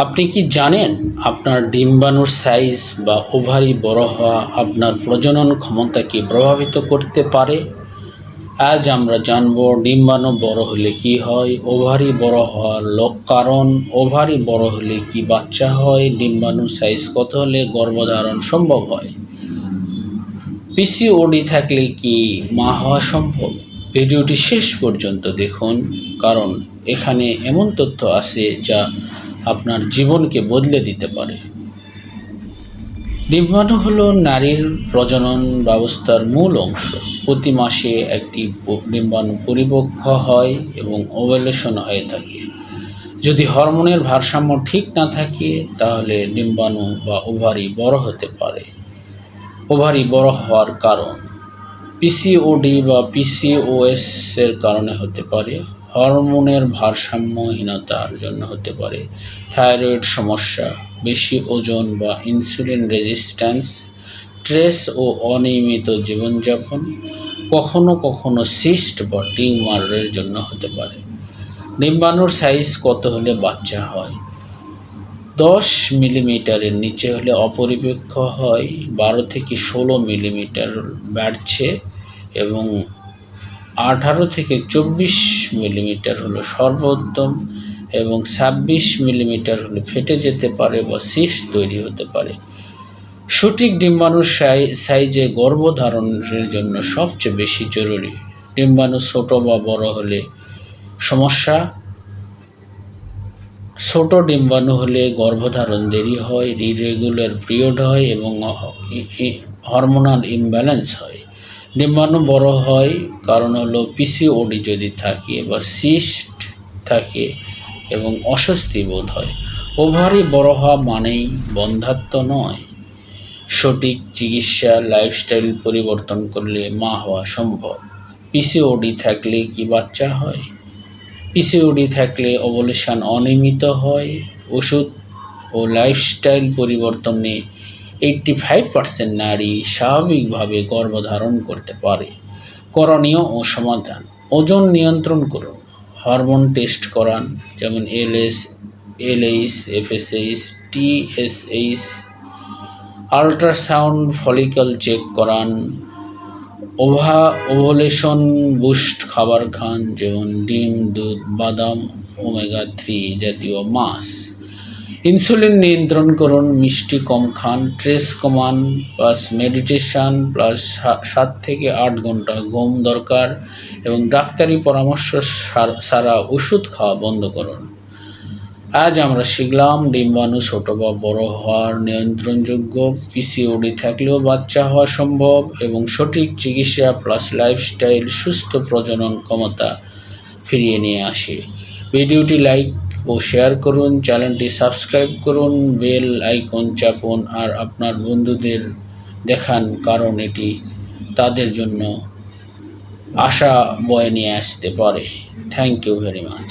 আপনি কি জানেন আপনার ডিম্বাণুর সাইজ বা ওভারি বড় হওয়া আপনার প্রজনন ক্ষমতাকে প্রভাবিত করতে পারে? আজ আমরা জানব ডিম্বাণু বড় হলে কি হয় ওভারি বড় হওয়ার লোক কারণ ওভারি বড় হলে কি বাচ্চা হয়, ডিম্বাণুর সাইজ কত হলে গর্ভধারণ সম্ভব হয়? পিসিওডি থাকলে কি মা হওয়া সম্ভব? ভিডিওটি শেষ পর্যন্ত দেখুন, কারণ এখানে এমন তথ্য আছে যা আপনার জীবনকে বদলে দিতে পারে। ডিম্বাণু হল নারীর প্রজনন ব্যবস্থার মূল অংশ। প্রতি মাসে একটি ডিম্বাণু পরিপক্ষ হয় এবং ওভেলেশন হয়ে থাকে। যদি হরমোনের ভারসাম্য ঠিক না থাকে, তাহলে ডিম্বাণু বা ওভারি বড় হতে পারে। ওভারি বড় হওয়ার কারণ পিসিওডি বা পিসিওএস এর কারণে হতে পারে। হরমোনের ভারসাম্যহীনতার জন্য হতে পারে। থাইরয়েড সমস্যা, বেশি ওজন বা ইনসুলিন রেজিস্ট্যান্স, স্ট্রেস ও অনিয়মিত জীবনযাপন, কখনো কখনো সিস্ট বা টিউমারের জন্য হতে পারে। ডিম্বাণুর সাইজ কত হলে বাচ্চা হয়? দশ মিলিমিটারের নিচে হলে অপরিপক্ষ হয়, বারো থেকে ষোলো মিলিমিটার বাড়ছে এবং আঠারো থেকে চব্বিশ মিলিমিটার হলো সর্বোত্তম এবং ছাব্বিশ মিলিমিটার হলে ফেটে যেতে পারে বা সিস্ট তৈরি হতে পারে। সঠিক ডিম্বাণুর সাই- সাইজে গর্ভধারণের জন্য সবচেয়ে বেশি জরুরি। ডিম্বাণু ছোট বা বড় হলে সমস্যা। ছোট ডিম্বাণু হলে গর্ভধারণ দেরি হয়, ইরেগুলার পিরিয়ড হয় এবং হরমোনাল ইমব্যালেন্স হয়। ডিম্বাণু বড় হয়, কারণ হলো পিসিওডি যদি থাকে বা সিস্ট থাকে এবং অস্বস্তি বোধ হয়। ওভারি বড় হওয়া মানেই বন্ধাত্ম নয়। সঠিক চিকিৎসা লাইফস্টাইল পরিবর্তন করলে মা হওয়া সম্ভব। পিসিওডি থাকলে কি বাচ্চা হয়? পিসিওডি থাকলে ওভুলেশন অনিয়মিত হয়। ওষুধ ও লাইফস্টাইল পরিবর্তনে এইটটি ফাইভ পার্সেন্ট নারী স্বাভাবিকভাবে গর্ভধারণ করতে পারে। করণীয় ও সমাধান। ওজন নিয়ন্ত্রণ করুন। হরমোন টেস্ট করান, যেমন LS, LH, FSH, TSH. Ultrasound follicle check করান। ওভা, ওভুলেশন বুস্ট খাবার খান, যেমন ডিম, দুধ, বাদাম, ওমেগা থ্রি জাতীয় মাছ। ইনসুলিন নিয়ন্ত্রণ করুন, মিষ্টি কম খান, স্ট্রেস কমান প্লাস মেডিটেশন প্লাস সাত থেকে আট ঘণ্টা ঘুম দরকার এবং ডাক্তারি পরামর্শ সার- ওষুধ খাওয়া বন্ধ করুন। আজ আমরা শিখলাম ডিম্বাণু ছোট বা বড় হওয়ার নিয়ন্ত্রণযোগ্য পিসিওডি থাকলেও বাচ্চা হওয়া সম্ভব এবং সঠিক চিকিৎসা প্লাস লাইফস্টাইল সুস্থ প্রজনন ক্ষমতা ফিরিয়ে নিয়ে আসে। ভিডিওটি লাইক ও শেয়ার করুন চ্যানেলটি সাবস্ক্রাইব করুন বেল আইকন চাপুন, আর আপনার বন্ধুদের দেখান কারণ এটি তাদের জন্য আশা বয়ে নিয়ে আসতে পারে। Thank you very much